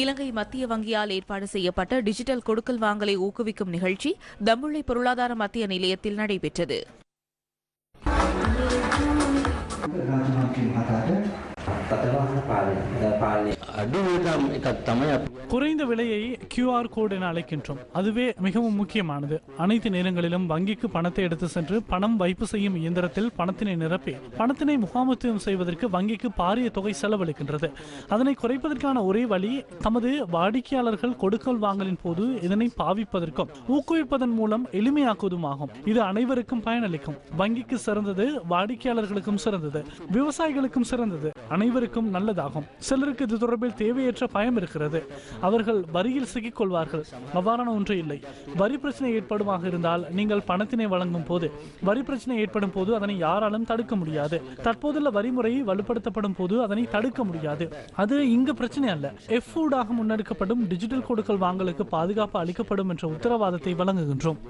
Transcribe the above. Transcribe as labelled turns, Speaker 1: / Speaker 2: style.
Speaker 1: இலங்கை மத்திய வங்கியால் ஏற்பாடு செய்யப்பட்ட டிஜிட்டல் கொடுக்கல் வாங்கலை ஊக்குவிக்கும் நிகழ்ச்சி தம்புள்ளை பொருளாதார மத்திய நிலையத்தில் நடைபெற்றது.
Speaker 2: குறைந்த விலையை கியூஆர் கோடு என அழைக்கின்றோம். அதுவே மிகவும் முக்கியமானது. அனைத்து நேரங்களிலும் வங்கிக்கு பணத்தை எடுத்து சென்று பணம் வைப்பு செய்யும் இயந்திரத்தில் பணத்தினை நிரப்பி பணத்தினை முகாமத்துவம் செய்வதற்கு வங்கிக்கு பாரிய தொகை செலவழிக்கின்றது. அதனை குறைப்பதற்கான ஒரே வழி தமது வாடிக்கையாளர்கள் கொடுக்கல் வாங்கலின் போது இதனை பாவிப்பதற்கும் ஊக்குவிப்பதன் மூலம் எளிமையாக்குவதுமாகும் இது அனைவருக்கும் பயனளிக்கும். வங்கிக்கு சிறந்தது வாடிக்கையாளர்களுக்கும் சிறந்தது விவசாயிகளுக்கும் சிறந்தது. அனைவருக்கும் நல்லதாகும். சிலருக்கு இது தொடர்பில் தேவையற்ற பயம் இருக்கிறது. அவர்கள் வரியில் சிக்கிக்கொள்வார்கள். அவ்வாறான ஒன்று இல்லை. வரி பிரச்சனை ஏற்படுமாக இருந்தால் நீங்கள் பணத்தினை வழங்கும் போது வரி பிரச்சனை ஏற்படும் போது அதனை யாராலும் தடுக்க முடியாது. தற்போதுள்ள வரிமுறை வலுப்படுத்தப்படும் போது அதனை தடுக்க முடியாது. அது இங்கு பிரச்சனை அல்ல. எஃப் முன்னெடுக்கப்படும் டிஜிட்டல் கொடுக்கல் வாங்கலுக்கு பாதுகாப்பு அளிக்கப்படும் என்ற உத்தரவாதத்தை வழங்குகின்றோம்.